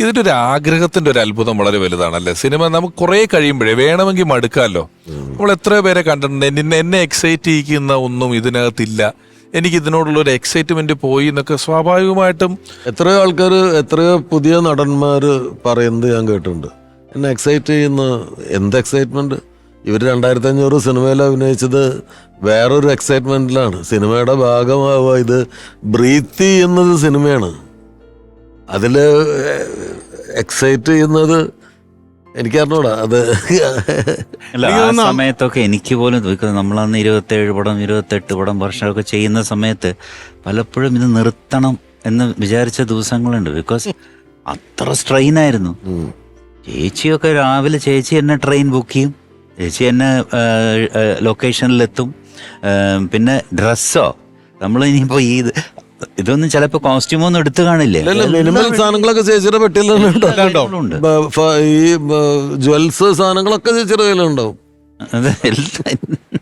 ഇതിന്റെ ഒരു ആഗ്രഹത്തിന്റെ ഒരു അത്ഭുതം വളരെ വലുതാണ് വലുതാണല്ലേ? സിനിമ നമുക്ക് കുറെ കഴിയുമ്പോഴേ വേണമെങ്കിൽ മടുക്കാമല്ലോ. നമ്മൾ എത്രയോ പേരെ കണ്ടിട്ടുണ്ട്. എന്നെ എന്നെ എക്സൈറ്റ് ചെയ്യിക്കുന്ന ഒന്നും ഇതിനകത്തില്ല. എനിക്ക് ഇതിനോടുള്ള ഒരു എക്സൈറ്റ്മെന്റ് പോയി എന്നൊക്കെ സ്വാഭാവികമായിട്ടും എത്രയോ ആൾക്കാർ എത്രയോ പുതിയ നടന്മാർ പറയുന്നത് ഞാൻ കേട്ടിട്ടുണ്ട്. എന്നെ എക്സൈറ്റ് ചെയ്യുന്ന എന്ത് എക്സൈറ്റ്മെന്റ് ഇവർ രണ്ടായിരത്തി അഞ്ഞൂറ് സിനിമയിൽ അഭിനയിച്ചത് വേറൊരു എക്സൈറ്റ്മെന്റിലാണ് സിനിമയുടെ ഭാഗമാവുക ഇത് ബ്രീത്ത് ചെയ്യുന്നത് സിനിമയാണ്. അതിൽ എക്സൈറ്റ് ചെയ്യുന്നത് എനിക്കറിഞ്ഞൂടാ അത് അല്ല ആ സമയത്തൊക്കെ എനിക്ക് പോലും തോന്നിക്കുന്നത് നമ്മളന്ന് ഇരുപത്തേഴ് പടം ഇരുപത്തെട്ട് പടം വർഷമൊക്കെ ചെയ്യുന്ന സമയത്ത് പലപ്പോഴും ഇത് നിർത്തണം എന്ന് വിചാരിച്ച ദിവസങ്ങളുണ്ട്. ബിക്കോസ് അത്ര സ്ട്രെയിൻ ആയിരുന്നു. ചേച്ചിയൊക്കെ രാവിലെ ചേച്ചി എന്നെ ട്രെയിൻ ബുക്ക് ചെയ്യും. ചേച്ചി എന്നെ ലൊക്കേഷനിലെത്തും പിന്നെ ഡ്രസ്സോ നമ്മൾ ഇനിയിപ്പോൾ ഈ ഇതൊന്നും ചിലപ്പോ കോസ്റ്റ്യൂം ഒന്നും എടുത്തു കാണില്ലേ? മിനിമൽ സാധനങ്ങളൊക്കെ ചേച്ചിയുടെ ഫ- ഈ ജ്വൽസ് സാധനങ്ങളൊക്കെ ചേച്ചിയുടെ കയ്യിലുണ്ടാവും. അത് എല്ലാം.